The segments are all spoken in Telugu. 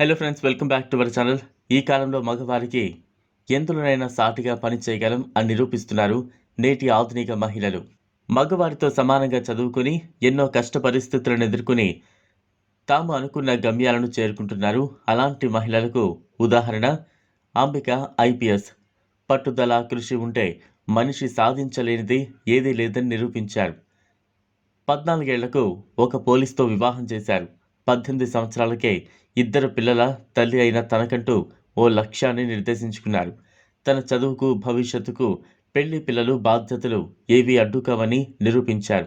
Hello friends welcome back to our channel ఈ కాలంలో మగవారికి ఎందులోనైనా సాటిగా పని చేయగలం అని నిరూపిస్తున్నారు నేటి ఆధునిక మహిళలు. మగవారితో సమానంగా చదువుకుని ఎన్నో కష్ట పరిస్థితులను ఎదుర్కొని తాము అనుకున్న గమ్యాలను చేరుకుంటున్నారు. అలాంటి మహిళలకు ఉదాహరణ అంబిక ఐపీఎస్ పట్టుదల కృషి ఉంటే మనిషి సాధించలేనిది ఏదీ లేదని నిరూపించారు. పద్నాలుగేళ్ళకు ఒక పోలీస్తో వివాహం చేశారు. పద్దెనిమిది సంవత్సరాలకే ఇద్దరు పిల్లల తల్లి అయిన తనకంటూ ఓ లక్ష్యాన్ని నిర్దేశించుకున్నారు. తన చదువుకు భవిష్యత్తుకు పెళ్ళి పిల్లలు బాధ్యతలు ఏవి అడ్డుకావని నిరూపించారు.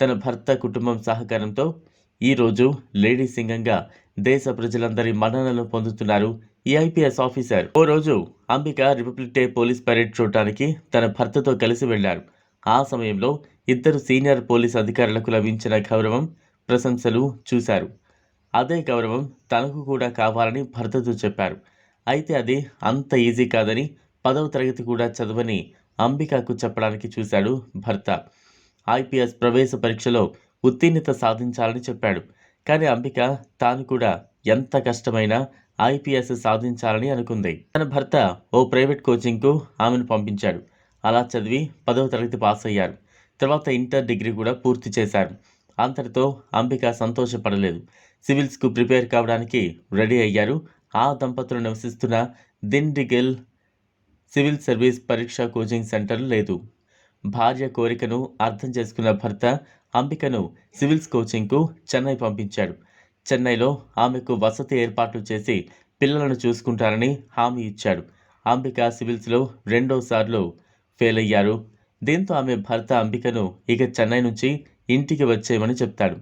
తన భర్త కుటుంబం సహకారంతో ఈరోజు లేడీ సింగంగా దేశ ప్రజలందరి మన్ననలు పొందుతున్నారు ఈ ఐపీఎస్ ఆఫీసర్. ఓ రోజు Ambika Republic Day police parade చూడటానికి తన భర్తతో కలిసి వెళ్ళారు. ఆ సమయంలో ఇద్దరు సీనియర్ పోలీస్ అధికారులకు లభించిన గౌరవం ప్రశంసలు చూశారు. అదే గౌరవం తనకు కూడా కావాలని భర్తతో చెప్పారు. అయితే అది అంత ఈజీ కాదని పదవ తరగతి కూడా చదవని అంబికకు చెప్పడానికి చూశాడు భర్త. ఐపీఎస్ ప్రవేశ పరీక్షలో ఉత్తీర్ణత సాధించాలని చెప్పాడు. కానీ అంబిక తాను కూడా ఎంత కష్టమైనా ఐపీఎస్ సాధించాలని అనుకుంది. తన భర్త ఓ ప్రైవేట్ కోచింగ్కు ఆమెను పంపించాడు. అలా చదివి పదవ తరగతి పాస్ అయ్యారు. తర్వాత ఇంటర్ డిగ్రీ కూడా పూర్తి చేశారు. అంతటితో అంబిక సంతోషపడలేదు. సివిల్స్కు ప్రిపేర్ కావడానికి రెడీ అయ్యారు. ఆ దంపతులు నివసిస్తున్న దిండిగెల్ సివిల్ సర్వీస్ పరీక్ష కోచింగ్ సెంటర్ లేదు. భార్య కోరికను అర్థం చేసుకున్న భర్త అంబికను సివిల్స్ కోచింగ్కు చెన్నై పంపించాడు. చెన్నైలో ఆమెకు వసతి ఏర్పాట్లు చేసి పిల్లలను చూసుకుంటారని హామీ ఇచ్చాడు. అంబిక సివిల్స్లో రెండోసార్లు ఫెయిల్ అయ్యారు. దీంతో ఆమె భర్త అంబికను ఇక చెన్నై నుంచి ఇంటికి వచ్చేయమని చెప్తాడు.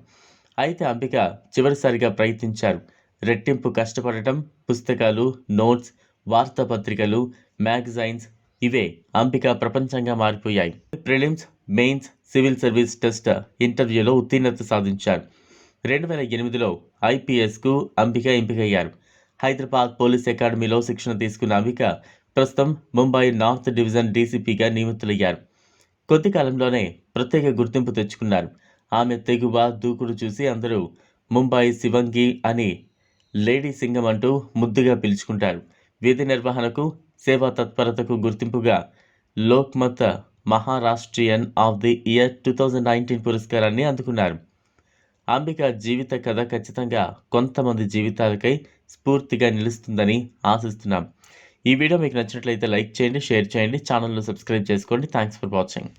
అయితే అంబిక చివరిసారిగా ప్రయత్నించారు. రెట్టింపు కష్టపడటం పుస్తకాలు నోట్స్ వార్తాపత్రికలు మ్యాగజైన్స్ ఇవే అంబిక ప్రపంచంగా మారిపోయాయి. Prelims mains civil service test ఇంటర్వ్యూలో ఉత్తీర్ణత సాధించారు. రెండు వేల ఎనిమిదిలో ఐపీఎస్కు అంబిక ఎంపికయ్యారు. హైదరాబాద్ పోలీస్ అకాడమీలో శిక్షణ తీసుకున్న అంబిక ప్రస్తుతం ముంబై నార్త్ డివిజన్ డీసీపీగా నియమితులయ్యారు. కొద్ది కాలంలోనే ప్రత్యేక గుర్తింపు తెచ్చుకున్నారు. ఆమె తెగువ దూకుడు చూసి అందరూ ముంబాయి శివంగి అని లేడీ సింగం అంటూ ముద్దుగా పిలుచుకుంటారు. విధి నిర్వహణకు సేవా తత్పరతకు గుర్తింపుగా Lokmat Maharashtrian of the year two thousand nineteen పురస్కారాన్ని అందుకున్నారు. అంబిక జీవిత కథ ఖచ్చితంగా కొంతమంది జీవితాలకై స్ఫూర్తిగా నిలుస్తుందని ఆశిస్తున్నాం. ఈ వీడియో మీకు నచ్చినట్లయితే లైక్ చేయండి షేర్ చేయండి ఛానల్ను సబ్స్క్రైబ్ చేసుకోండి. Thanks for watching.